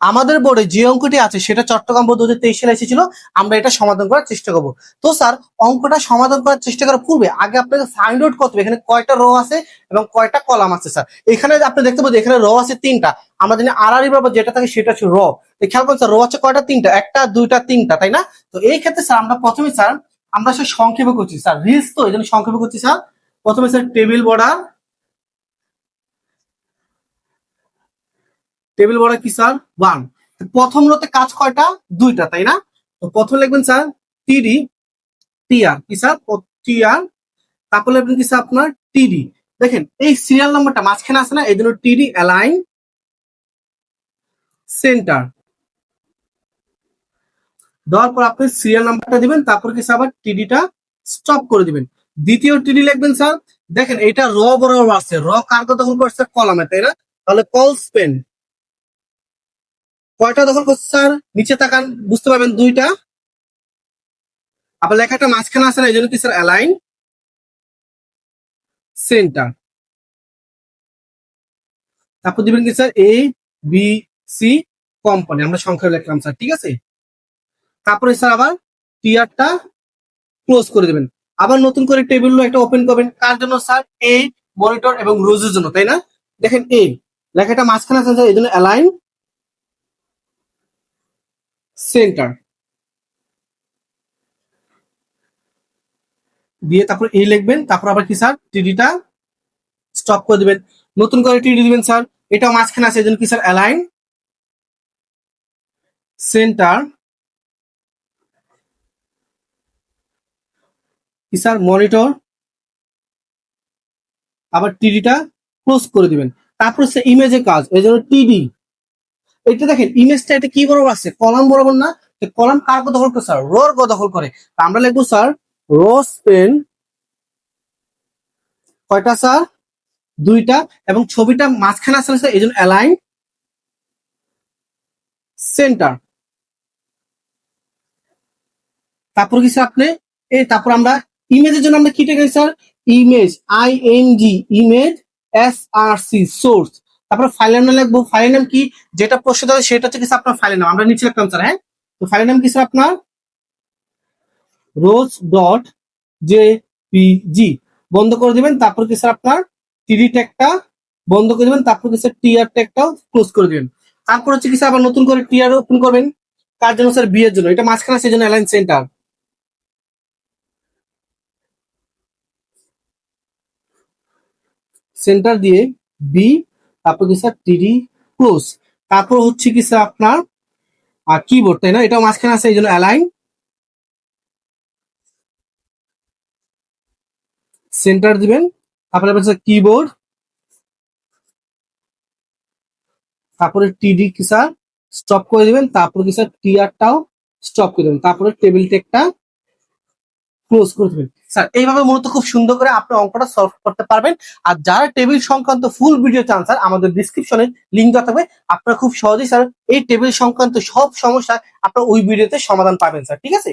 আমাদের বোর্ডে যে অঙ্কটি আছে, সেটা চট্টগ্রাম বোর্ড দু হাজার তেইশ সালে এসেছিল, আমরা এটা সমাধান করার চেষ্টা করব। তো স্যার, অঙ্কটা সমাধান করার চেষ্টা করার পূর্বে আগে আপনাকে ফাইন্ড আউট করতে হবে। এখানে কয়টা রো আছে এবং কয়টা কলাম আছে স্যার? এখানে আপনি দেখতে পাবেন এখানে র আছে তিনটা। আমরা জানি আর আর বা যেটা থাকে সেটা হচ্ছে র খেয়াল করুন স্যার রো আছে কয়টা? তিনটা। একটা, দুইটা, তিনটা, তাই না? তো এই ক্ষেত্রে স্যার, আমরা প্রথমে স্যার, আমরা সে সংক্ষেপে করছি। স্যার রিলস তো, এই জন্য সংক্ষেপে করছি স্যার। প্রথমে sir table border table border কি, স্যার? ওয়ান প্রথম রোতে কাজ কয়টা? দুইটা, তাই না? তো প্রথম লিখবেন, স্যার টিডি টিআর কি, স্যার? টিআর তারপর লিখবেন কি, স্যার, আপনার টিডি দেখেন, এই সিরিয়াল নাম্বারটা মাঝখানে আছে না এই জন্য টিডি অ্যালাইন সেন্টার দেওয়ার পর আপনি সিরিয়াল নাম্বারটা দিবেন, তারপর কি আবার টিডিটা স্টপ করে দিবেন। দ্বিতীয় টিডি লিখবেন, স্যার, দেখেন এটা র বরাবর আছে। র কার দখল করছে কলামে, তাই না? তাহলে কলস স্পেন কয়টা দখল করছে, স্যার? নিচে তাকান, বুঝতে পারবেন দুইটা। আবার লেখাটা মাঝখানে আছে না, এই জন্য কি, স্যার অ্যালাইন সেন্টার তারপর দিবেন কি, sir A B C company আমরা সংখ্যা লিখলাম, স্যার, ঠিক আছে? তারপরে, স্যার, আবার টিয়ারটা ক্লোজ করে দেবেন। আবার নতুন করে টেবিল একটা ওপেন করবেন। কার জন্য, স্যার? এ মনিটর এবং রোজের জন্য, তাই না? দেখেন এ লেখাটা মাঝখানে আছে, স্যার, এই জন্য অ্যালাইন সেন্টার। দিয়ে তারপর এই লিখবেন, তারপর আবার কি স্যার? টিডিটা স্টপ করে দিবেন। নতুন করে টিডি দিবেন স্যার। এটা মাঝখানে আছে, এজন্য কি স্যার? অ্যালাইন সেন্টার কি স্যার? মনিটর আবার টিডিটা ক্লোজ করে দিবেন। তারপর সে ইমেজের কাজ, এই জন্য টিডি এটা দেখেন ইমেজটা এটা কি বরাবর আছে? কলাম বরাবর না কলাম কার দখল করে? স্যার, রোর দখল করে। আমরা লিখব, স্যার রো স্পেন কয়টা, স্যার? দুইটা, এবং ছবিটা মাঝখানে আছে স্যার? এই জন্য অ্যালাইন সেন্টার তারপর কি, স্যার, আপনি? এই, তারপর আমরা ইমেজের জন্য আমরা কি টেকে sir? Image I N G image S R C source তারপর ফাইলের নাম লিখব। ফাইলের নাম কি? যেটা প্রশ্ন দেওয়া সেটা হচ্ছে কি আপনার ফাইলের নাম আমরা নিচে লিখলাম স্যার হ্যাঁ? তো ফাইলের নাম কি স্যার আপনার? Rose dot J P G বন্ধ করে দিবেন, তারপর কি স্যার আপনার? টিডি ট্যাগটা বন্ধ করে দিবেন, তারপর কি স্যার টিআর ট্যাগটাও ক্লোজ করে দিবেন। তারপর হচ্ছে কি স্যার আবার নতুন করে টিআর ওপেন করবেন। কার জন্য স্যার বি এর জন্য। এটা মাঝখানে আছে জন্য অ্যালাইন সেন্টার সেন্টার দিয়ে বি তারপর কি স্যার? টিডি ক্লোজ তারপর হচ্ছে কি স্যার আপনার কিবোর্ড তাই না? এটা মাঝখানে আছে, এই জন্য অ্যালাইন সেন্টার দিবেন। তারপরে হচ্ছে কিবোর্ড তারপরে টিডি কি স্যার? স্টপ করে দিবেন। তারপরে কি স্যার? টিআরটাও স্টপ করে দেবেন। তারপরে টেবিল টেকটা ক্লোজ করে দেবেন। স্যার, এইভাবে মূলত খুব সুন্দর করে আপনি অঙ্কটা সলভ করতে পারবেন। আর যারা টেবিল সংক্রান্ত ফুল ভিডিও চান, স্যার, আমাদের ডিসক্রিপশনে লিঙ্ক দেওয়া থাকবে। আপনারা খুব সহজেই, স্যার, এই টেবিল সংক্রান্ত সব সমস্যা আপনারা ওই ভিডিওতে সমাধান পাবেন, স্যার, ঠিক আছে?